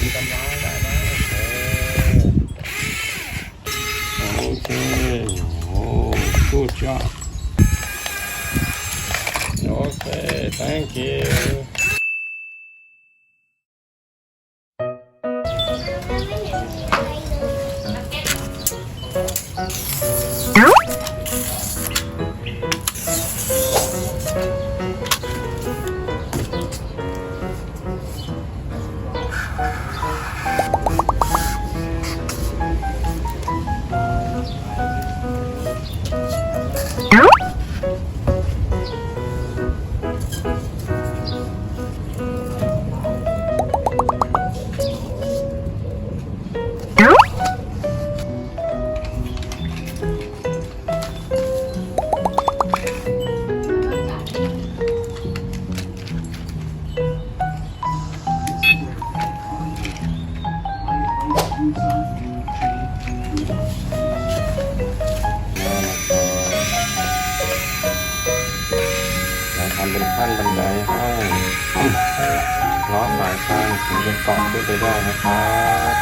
ผมทำร้ายได้ไหมโอเคโอ้ good job โอเค thank you ทางถึงจะเกาะขึ้นไปได้นะครับ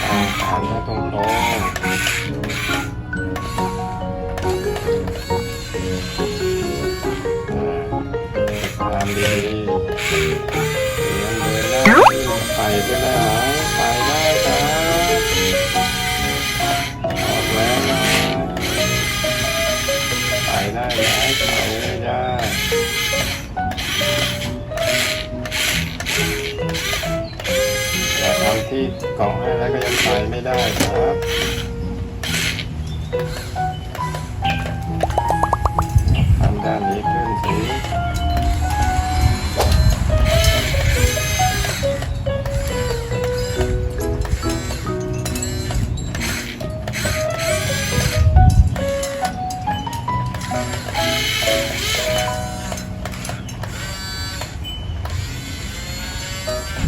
เอาฐานะตรงตรงๆตามดีเดินเดินหน้าไปก็ได้ไหมไ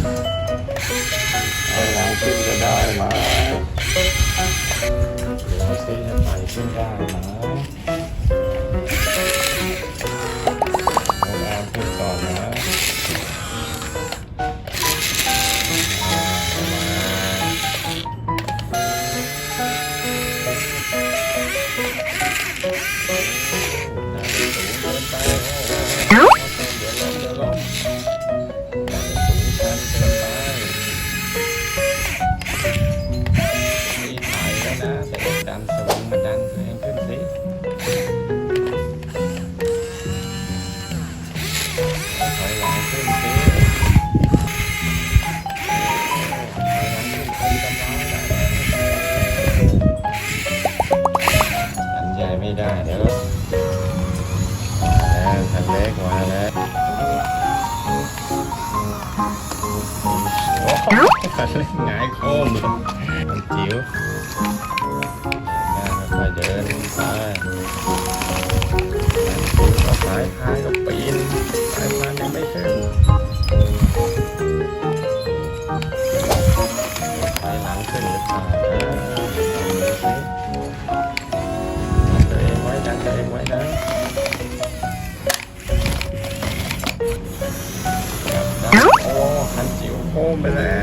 เอาหลังขึ้นจะได้ไหมเดี๋ยวซิจะไปขึ้นได้ไหม คันหงายโค้งมันจิ๋วค่อยเดินไปก็สายพานก็ปีนสายพานยังไม่ขึ้นสายหลังขึ้นหรือเปล่าตัวเองไว้ดันตัวเองไว้นะโอ้คันจิ๋วโค้งไปแล้ว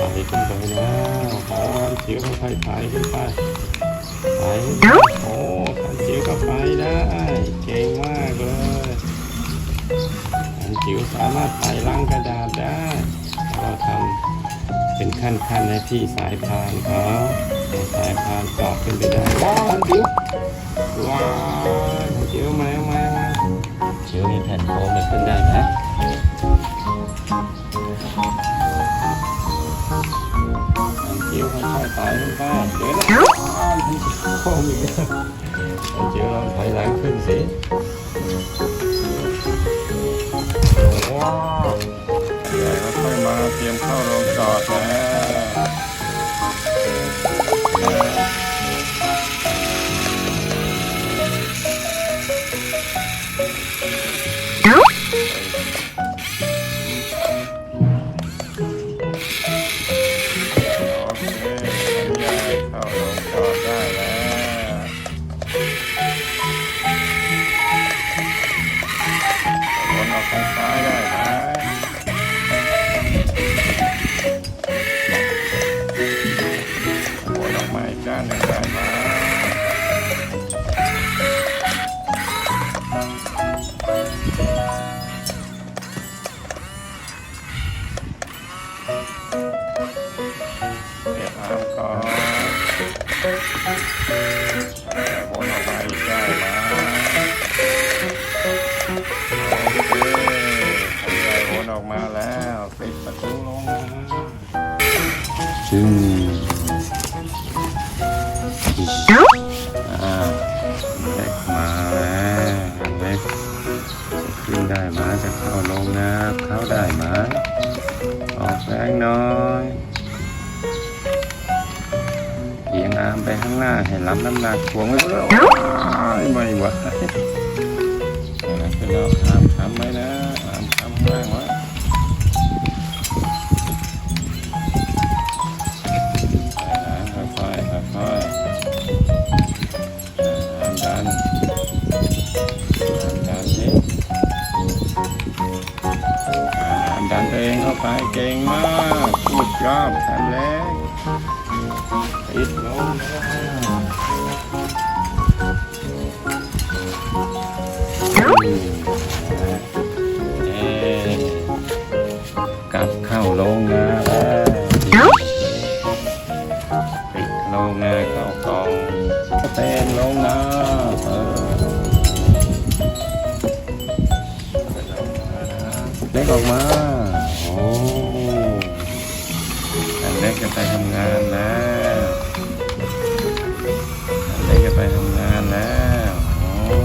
ไต่ขึ้นไปนะโอ้อันเดียวค่อยๆไต่ขึ้นไปไต่ขึ้นไปโอ้อันเดียวก็ไปได้ เก่งมากเลยจิ๋วสามารถไต่ลังกระดาษได้ เราทำเป็นขั้นๆในที่สายพานเขาให้สายพานต่อขึ้นไปได้ว้าวจิ๋วว้าวจิ๋วมามามาจิ๋วมีแผ่นโฟมเลยขึ้นได้ ไหมจิ๋วค่อยๆไต่ลงไปเดี๋ยวนะว้าวโอีกแล้วจิ๋วลองถอยหลังขึ้นสิานหนึ่งได้ไหมเก็บอามก่อนวนออกมาอีกได้ไหมโอเคใหญ่วนออกมาแล้วปิดประตูลงนะจึ เข้าลงนะเข้าได้ไหมออกแรงน้อยเอียงอามไปข้างหน้าให้รับน้ำหนักถ่วงไว้ด้วไม่ไหวเอาละขึ้นแล้วอามทำไว้นะ ก่งมากพูดยอดแขนเล็กติดลงเอ๊กลับเข้าโรงงานแล้วปิดโรงงานเข้ากองเป็นลงนะเออเล็กออกมาโอ้ เล็กจะไปทำงานแล้วเล็กจะไปทำงานแล้วโอ้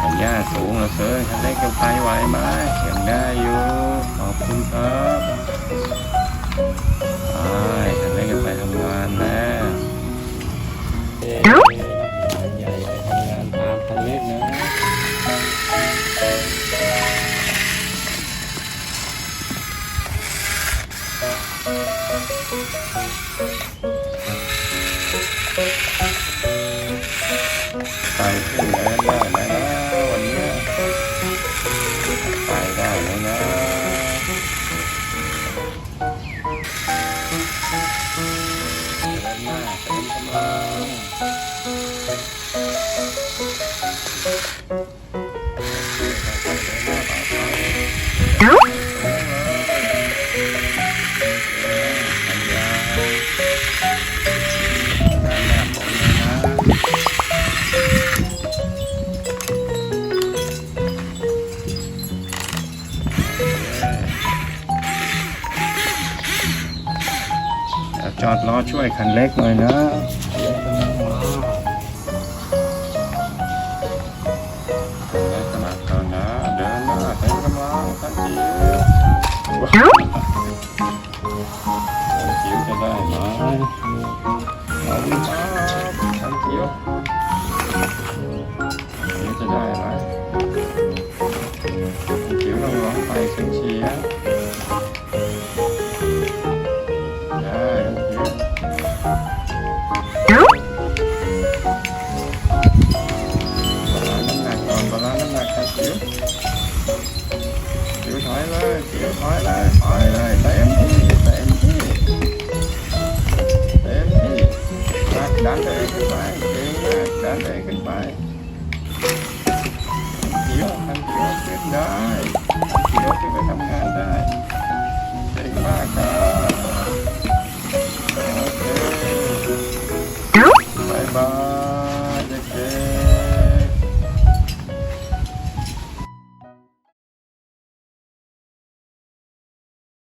อันย่าสูงเหลือเกินอันเล็กจะไปไหวไหมยังได้อยู่ ขอบคุณครับ จอดรอช่วยคันเล็กหน่อยนะเล็กกำลังมา ได้